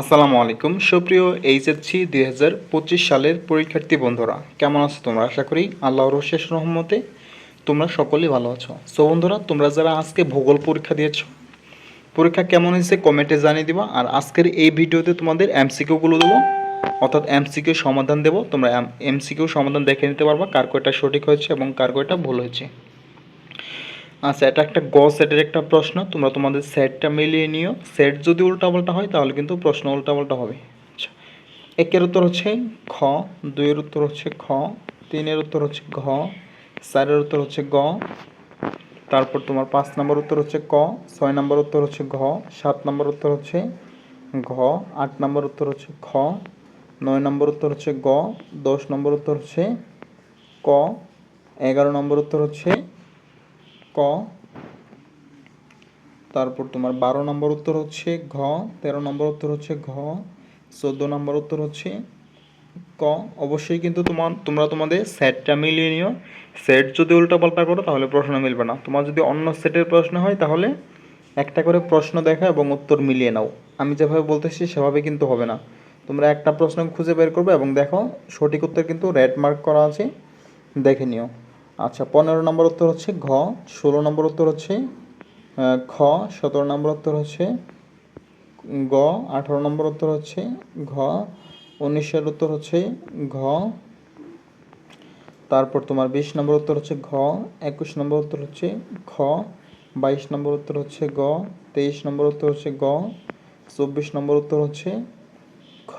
আসসালামু আলাইকুম। সুপ্রিয় এইচএসসি দুই হাজার পঁচিশ সালের পরীক্ষার্থী বন্ধুরা, কেমন আছো তোমরা? আশা করি আল্লাহর শেষ রহমতে তোমরা সকলেই ভালো আছো। সো বন্ধুরা, তোমরা যারা আজকে ভূগোল পরীক্ষা দিয়েছ, পরীক্ষা কেমন হয়েছে কমেন্টে জানিয়ে দিবা। আর আজকের এই ভিডিওতে তোমাদের এমসিকিউগুলো দেবো, অর্থাৎ এমসিকিউ সমাধান দেবো। তোমরা এমসিকিউ সমাধান দেখে নিতে পারবা কার কয়টা সঠিক হয়েছে এবং কার কয়টা ভুল হয়েছে। আচ্ছা এটা একটা গ সেটের একটা প্রশ্ন তোমরা তোমাদের সেটটা মিলিয়ে নিও সেট যদি উল্টাপাল্টা হয় তাহলে কিন্তু প্রশ্ন উল্টাপাল্টা হবে আচ্ছা একের উত্তর হচ্ছে খ দুইয়ের উত্তর হচ্ছে খ তিনের উত্তর হচ্ছে ঘ চারের উত্তর হচ্ছে গ তারপর তোমার পাঁচ নম্বর উত্তর হচ্ছে ক ছয় নম্বর উত্তর হচ্ছে ঘ সাত নম্বর উত্তর হচ্ছে ঘ আট নম্বর উত্তর হচ্ছে খ নয় নম্বর উত্তর হচ্ছে গ দশ নম্বর উত্তর হচ্ছে ক এগারো নম্বর উত্তর হচ্ছে ক। তারপর তোমার বারো নম্বর উত্তর হচ্ছে ঘ, তেরো নম্বর উত্তর হচ্ছে ঘ, চোদ্দ নম্বর উত্তর হচ্ছে ক। অবশ্যই কিন্তু তোমার তোমরা তোমাদের সেটটা মিলিয়ে নিও। সেট যদি উল্টাপাল্টা করো তাহলে প্রশ্ন মিলবে না। তোমার যদি অন্য সেটের প্রশ্ন হয় তাহলে একটা করে প্রশ্ন দেখা এবং উত্তর মিলিয়ে নাও। আমি যেভাবে বলতেছি সেভাবে কিন্তু হবে না। তোমরা একটা প্রশ্ন খুঁজে বের করবে এবং দেখো সঠিক উত্তর কিন্তু রেড মার্ক করা আছে। দেখে নিও। আচ্ছা পনেরো নম্বর উত্তর হচ্ছে ঘ ষোলো নম্বর উত্তর হচ্ছে খ সতেরো নম্বর উত্তর হচ্ছে গ আঠারো নম্বর উত্তর হচ্ছে ঘ উনিশের উত্তর হচ্ছে ঘ তারপর তোমার বিশ নম্বর উত্তর হচ্ছে ঘ একুশ নম্বর উত্তর হচ্ছে খ বাইশ নম্বর উত্তর হচ্ছে গ তেইশ নম্বর উত্তর হচ্ছে গ চব্বিশ নম্বর উত্তর হচ্ছে খ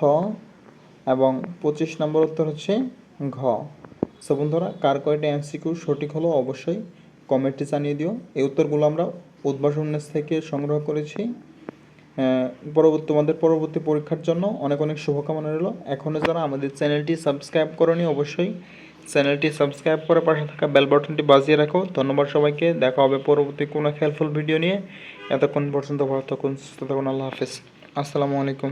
এবং পঁচিশ নম্বর উত্তর হচ্ছে ঘ সো বন্ধুরা, কার কয়টা এমসিকিউ সঠিক হলো অবশ্যই কমেন্টে জানিয়ে দিও। এই উত্তরগুলো আমরা উদ্ভাসন থেকে সংগ্রহ করেছি। পরবর্তী, তোমাদের পরবর্তী পরীক্ষার জন্য অনেক অনেক শুভকামনা রইল। এখনও যারা আমাদের চ্যানেলটি সাবস্ক্রাইব করনি, অবশ্যই চ্যানেলটি সাবস্ক্রাইব করে পাশে থাকা বেল বাটনটি বাজিয়ে রাখো। ধন্যবাদ সবাইকে। দেখা হবে পরবর্তী কোনো হেল্পফুল ভিডিও নিয়ে। এতক্ষণ পর্যন্ত ভালো থাকুন, সুস্থ থাকুন, আল্লাহ হাফেজ। আসসালামু আলাইকুম।